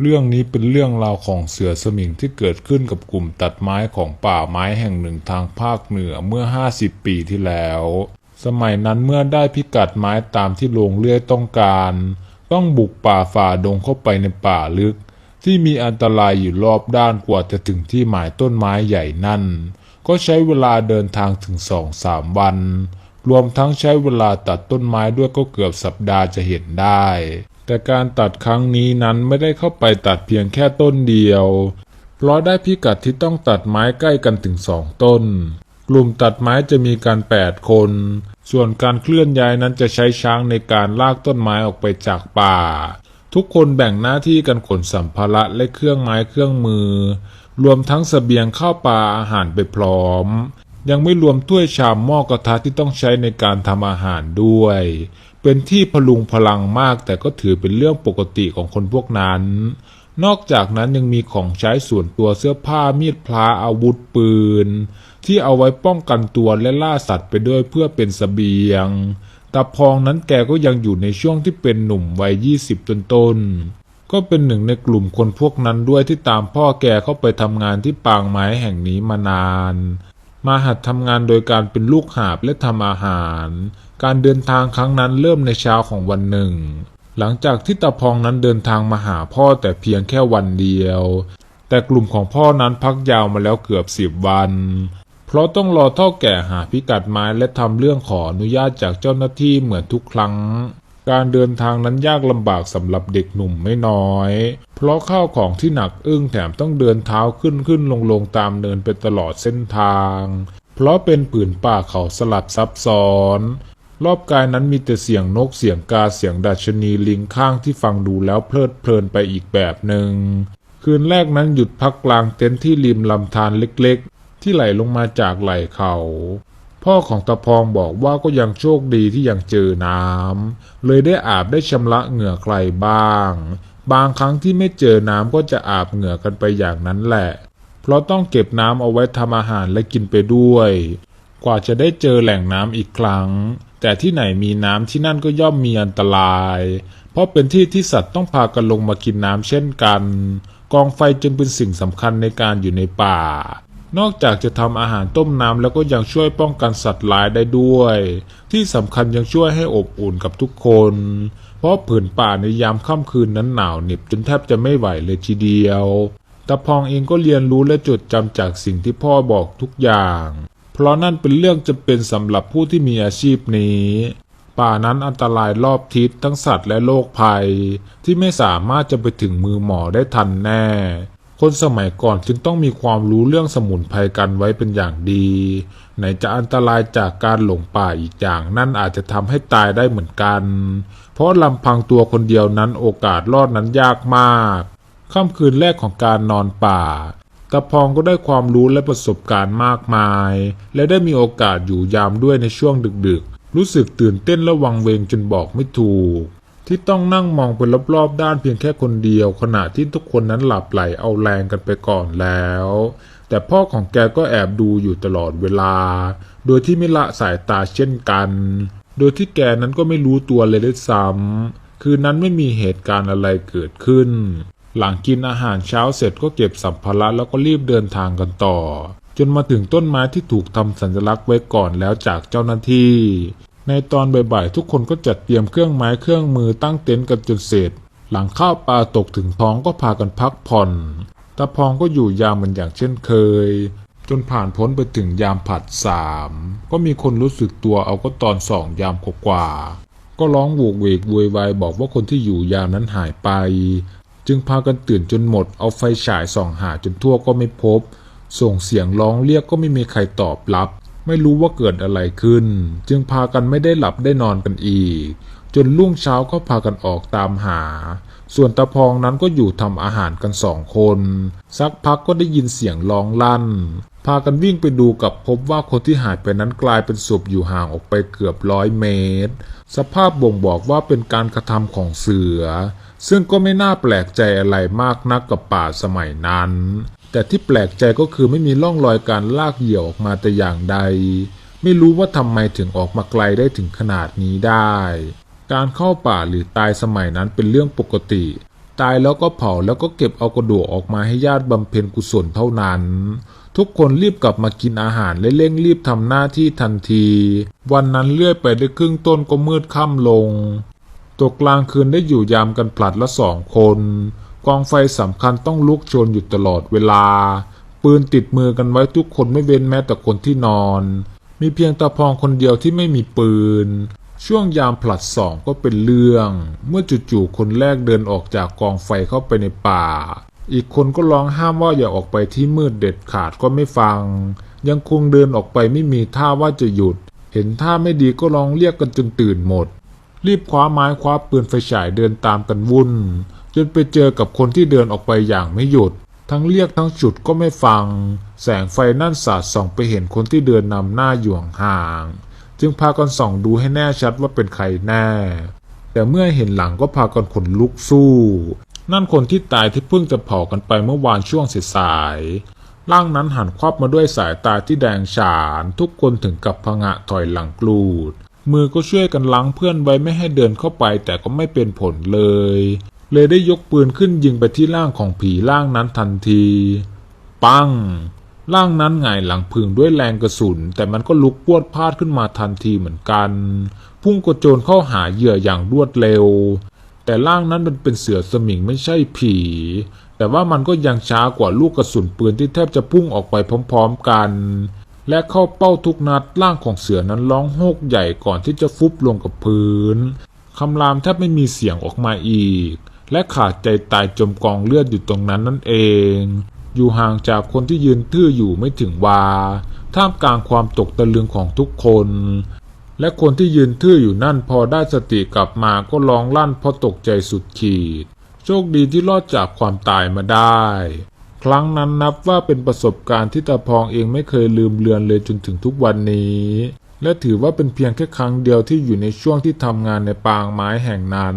เรื่องนี้เป็นเรื่องราวของเสือสมิงที่เกิดขึ้นกับกลุ่มตัดไม้ของป่าไม้แห่งหนึ่งทางภาคเหนือเมื่อ 50 ปีที่แล้ว สมัยนั้นเมื่อได้พิกัดไม้ตามที่โรงเลื่อยต้องการ ต้องบุกป่าฝ่าดงเข้าไปในป่าลึก ที่มีอันตรายอยู่รอบด้านกว่าจะถึงที่หมายต้นไม้ใหญ่นั่น ก็ใช้เวลาเดินทางถึงสองสามวัน รวมทั้งใช้เวลาตัดต้นไม้ด้วยก็เกือบสัปดาห์จะเห็นได้ แต่การตัดครั้งนี้นั้นไม่ได้เข้าไปตัดเพียงแค่ต้นเดียว เพราะได้พิกัดที่ต้องตัดไม้ใกล้กันถึงสองต้น กลุ่มตัดไม้จะมีการแปดคน ส่วนการเคลื่อนย้ายนั้นจะใช้ช้างในการลากต้นไม้ออกไปจากป่า ทุกคนแบ่งหน้าที่กันขนสัมภาระและเครื่องไม้เครื่องมือ รวมทั้งเสบียงข้าวปลาอาหารไปพร้อมยังไม่รวมถ้วยชามหม้อกระทะที่ต้องใช้ในการทำอาหารด้วย เป็นที่พลุงพลังมากแต่ก็ถือเป็นเรื่องปกติของคนพวกนั้น นอกจากนั้นยังมีของใช้ส่วนตัวเสื้อผ้ามีดพลาอาวุธปืน ที่เอาไว้ป้องกันตัวและล่าสัตว์ไปด้วยเพื่อเป็นสเสบียงตาพองนั้นแกก็ยังอยู่ในช่วงที่เป็นหนุ่มวัยยี่สิบต้นๆก็เป็นหนึ่งในกลุ่มคนพวกนั้นด้วยที่ตามพ่อแกเข้าไปทำงานที่ปางไม้แห่งนี้มานาน มาหัดทำงานโดยการเป็นลูกหาบและทำอาหาร การเดินทางครั้งนั้นเริ่มในเช้าของวันหนึ่ง หลังจากที่ตาพองนั้นเดินทางมาหาพ่อแต่เพียงแค่วันเดียว แต่กลุ่มของพ่อนั้นพักยาวมาแล้วเกือบสิบวัน เพราะต้องรอเท่าแก่หาพิกัดไม้และทำเรื่องขออนุญาตจากเจ้าหน้าที่เหมือนทุกครั้ง การเดินทางนั้นยากลำบากสำหรับเด็กหนุ่มไม่น้อย เพราะข้าวของที่หนักอึ้งแถมต้องเดินเท้าขึ้นขึ้นลงลงตามเนินไปตลอดเส้นทาง เพราะเป็นผืนป่าเขาสลับซับซ้อน รอบกายนั้นมีแต่เสียงนกเสียงกาเสียงดัชนีลิงข้างที่ฟังดูแล้วเพลิดเพลินไปอีกแบบหนึ่งคืนแรกนั้นหยุดพักกลางเต็นท์ที่ริมลำธารเล็กๆ ที่ไหลลงมาจากไหล่เขา พ่อของตาพองบอกว่าก็ยังโชคดีที่ยังเจอน้ำเลยได้อาบได้ชำระเหงื่อใครบ้าง บางครั้งที่ไม่เจอน้ำก็จะอาบเหงื่อกันไปอย่างนั้นแหละ เพราะต้องเก็บน้ำเอาไว้ทำอาหารและกินไปด้วย กว่าจะได้เจอแหล่งน้ำอีกครั้ง แต่ที่ไหนมีน้ำที่นั่นก็ย่อมมีอันตราย เพราะเป็นที่ที่สัตว์ต้องพากันลงมากินน้ำเช่นกัน กองไฟจึงเป็นสิ่งสำคัญในการอยู่ในป่า นอกจากจะทำอาหารต้มน้ำแล้วก็ยังช่วยป้องกันสัตว์ร้ายได้ด้วย ที่สำคัญยังช่วยให้อบอุ่นกับทุกคน เพราะผืนป่าในยามค่ำคืนนั้นหนาวเหน็บจนแทบจะไม่ไหวเลยทีเดียวตาพองเองก็เรียนรู้และจดจำจากสิ่งที่พ่อบอกทุกอย่าง เพราะนั่นเป็นเรื่องจำเป็นสำหรับผู้ที่มีอาชีพนี้ ป่านั้นอันตรายรอบทิศทั้งสัตว์และโรคภัย ที่ไม่สามารถจะไปถึงมือหมอได้ทันแน่ คนสมัยก่อนจึงต้องมีความรู้เรื่องสมุนไพรกันไว้เป็นอย่างดี ไหนจะอันตรายจากการหลงป่าอีกอย่าง นั่นอาจจะทำให้ตายได้เหมือนกัน เพราะลำพังตัวคนเดียวนั้นโอกาสรอดนั้นยากมากค่ำคืนแรกของการนอนป่าตาพองก็ได้ความรู้และประสบการณ์มากมาย และได้มีโอกาสอยู่ยามด้วยในช่วงดึกๆ รู้สึกตื่นเต้นและวังเวงจนบอกไม่ถูก ที่ต้องนั่งมองไปรอบๆด้านเพียงแค่คนเดียว ขณะที่ทุกคนนั้นหลับไหลเอาแรงกันไปก่อนแล้ว แต่พ่อของแกก็แอบดูอยู่ตลอดเวลา โดยที่ไม่ละสายตาเช่นกัน โดยที่แกนั้นก็ไม่รู้ตัวเลยด้วยซ้ำคืนนั้นไม่มีเหตุการณ์อะไรเกิดขึ้น หลังกินอาหารเช้าเสร็จก็เก็บสัมภาระแล้วก็รีบเดินทางกันต่อจนมาถึงต้นไม้ที่ถูกทำสัญลักษณ์ไว้ก่อนแล้วจากเจ้าหน้าที่ ในตอนบ่ายๆทุกคนก็จัดเตรียมเครื่องไม้เครื่องมือตั้งเต็นท์กันจนเสร็จ หลังข้าวปลาตกถึงท้องก็พากันพักผ่อนตาพองก็อยู่ยามเหมือนอย่างเช่นเคย จนผ่านพ้นไปถึงยามผัดสามก็มีคนรู้สึกตัวเอาก็ตอนสองยามกว่าก็ร้องโวกเวกวยวายบอกว่าคนที่อยู่ยามนั้นหายไป จึงพากันตื่นจนหมดเอาไฟฉายส่องหาจนทั่วก็ไม่พบ ส่งเสียงร้องเรียกก็ไม่มีใครตอบรับ ไม่รู้ว่าเกิดอะไรขึ้น จึงพากันไม่ได้หลับได้นอนกันอีก จนรุ่งเช้าก็พากันออกตามหา ส่วนตาพองนั้นก็อยู่ทำอาหารกันสองคน สักพักก็ได้ยินเสียงร้องลั่น พากันวิ่งไปดูกับพบว่าคนที่หายไปนั้นกลายเป็นศพอยู่ห่างออกไปเกือบร้อยเมตร สภาพบ่งบอกว่าเป็นการกระทำของเสือ ซึ่งก็ไม่น่าแปลกใจอะไรมากนักกับป่าสมัยนั้น แต่ที่แปลกใจก็คือไม่มีร่องรอยการลากเหยี่ยวออกมาแต่อย่างใด ไม่รู้ว่าทำไมถึงออกมาไกลได้ถึงขนาดนี้ได้ การเข้าป่าหรือตายสมัยนั้นเป็นเรื่องปกติ ตายแล้วก็เผาแล้วก็เก็บเอากระดูกออกมาให้ญาติบำเพ็ญกุศลเท่านั้น ทุกคนรีบกลับมากินอาหารและเร่งรีบทำหน้าที่ทันที วันนั้นเลื่อยไปได้ครึ่งต้นก็มืดค่ำลงตกกลางคืนได้อยู่ยามกันผลัดละสองคน กองไฟสำคัญต้องลุกโชนอยู่ตลอดเวลา ปืนติดมือกันไว้ทุกคนไม่เว้นแม้แต่คนที่นอน มีเพียงตาพองคนเดียวที่ไม่มีปืน ช่วงยามผลัดสองก็เป็นเรื่อง เมื่อจู่ๆคนแรกเดินออกจากกองไฟเข้าไปในป่า อีกคนก็ร้องห้ามว่าอย่าออกไปที่มืดเด็ดขาดก็ไม่ฟัง ยังคงเดินออกไปไม่มีท่าว่าจะหยุด เห็นท่าไม่ดีก็ร้องเรียกกันจนตื่นหมดรีบคว้าไม้คว้าปืนไฟฉายเดินตามกันวุ่น จนไปเจอกับคนที่เดินออกไปอย่างไม่หยุด ทั้งเรียกทั้งฉุดก็ไม่ฟัง แสงไฟนั่นสาดส่องไปเห็นคนที่เดินนำหน้าอยู่ห่าง จึงพากันส่องดูให้แน่ชัดว่าเป็นใครแน่ แต่เมื่อเห็นหลังก็พากันขนลุกสู้ นั่นคนที่ตายที่เพิ่งจะเผากันไปเมื่อวานช่วงสายร่างนั้นหันควับมาด้วยสายตาที่แดงฉาน ทุกคนถึงกับพงะถอยหลังกลูด มือก็ช่วยกันล้างเพื่อนไว้ไม่ให้เดินเข้าไปแต่ก็ไม่เป็นผลเลย เลยได้ยกปืนขึ้นยิงไปที่ร่างของผีร่างนั้นทันที ปัง ร่างนั้นหงายหลังพึงด้วยแรงกระสุน แต่มันก็ลุกพวดพลาดขึ้นมาทันทีเหมือนกัน พุ่งกระโจนเข้าหาเหยื่ออย่างรวดเร็ว แต่ร่างนั้นมันเป็นเสือสมิงไม่ใช่ผี แต่ว่ามันก็ยังช้ากว่าลูกกระสุนปืนที่แทบจะพุ่งออกไปพร้อม ๆ กัน และเข้าเป้าทุกนัดร่างของเสือนั้นร้องโฮกใหญ่ก่อนที่จะฟุบลงกับพื้นคำรามแทบไม่มีเสียงออกมาอีก และขาดใจตายจมกองเลือดอยู่ตรงนั้นนั่นเอง อยู่ห่างจากคนที่ยืนทื่ออยู่ไม่ถึงวา ท่ามกลางความตกตะลึงของทุกคน และคนที่ยืนทื่ออยู่นั่นพอได้สติกลับมาก็ร้องลั่นเพราะตกใจสุดขีด โชคดีที่รอดจากความตายมาได้ ครั้งนั้นนับว่าเป็นประสบการณ์ที่ตาพองเองไม่เคยลืมเลือนเลยจนถึงทุกวันนี้และถือว่าเป็นเพียงแค่ครั้งเดียวที่อยู่ในช่วงที่ทำงานในปางไม้แห่งนั้น